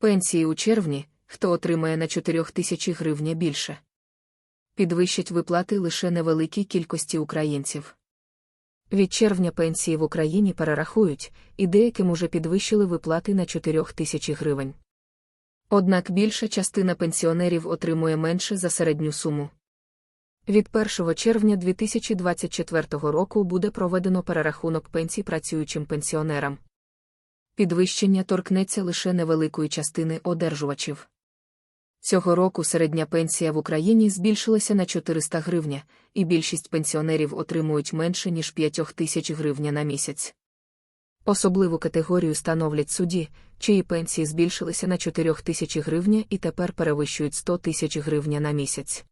Пенсії у червні, хто отримає на 4 тисячі гривня більше. Підвищать виплати лише невеликій кількості українців. Від червня пенсії в Україні перерахують, і деяким уже підвищили виплати на 4 тисячі гривень. Однак більша частина пенсіонерів отримує менше за середню суму. Від 1 червня 2024 року буде проведено перерахунок пенсій працюючим пенсіонерам. Підвищення торкнеться лише невеликої частини одержувачів. Цього року середня пенсія в Україні збільшилася на 400 гривня, і більшість пенсіонерів отримують менше, ніж 5 тисяч гривня на місяць. Особливу категорію становлять судді, чиї пенсії збільшилися на 4 тисячі гривня і тепер перевищують 100 тисяч гривня на місяць.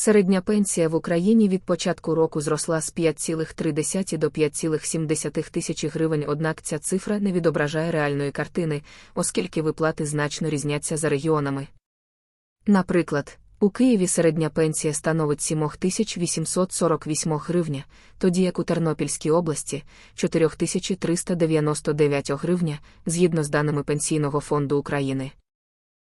Середня пенсія в Україні від початку року зросла з 5,3 до 5,7 тисячі гривень, однак ця цифра не відображає реальної картини, оскільки виплати значно різняться за регіонами. Наприклад, у Києві середня пенсія становить 7848 гривня, тоді як у Тернопільській області 4399 гривня, згідно з даними Пенсійного фонду України.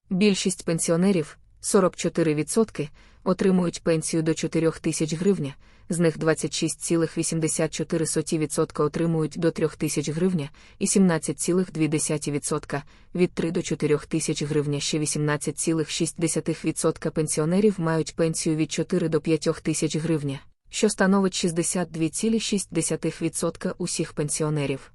Більшість пенсіонерів 44%, отримують пенсію до 4 тисяч гривня, з них 26,84% отримують до 3 тисяч гривня і 17,2% від 3 до 4 тисяч гривня ще 18,6% пенсіонерів мають пенсію від 4 до 5 тисяч гривня, що становить 62,6% усіх пенсіонерів.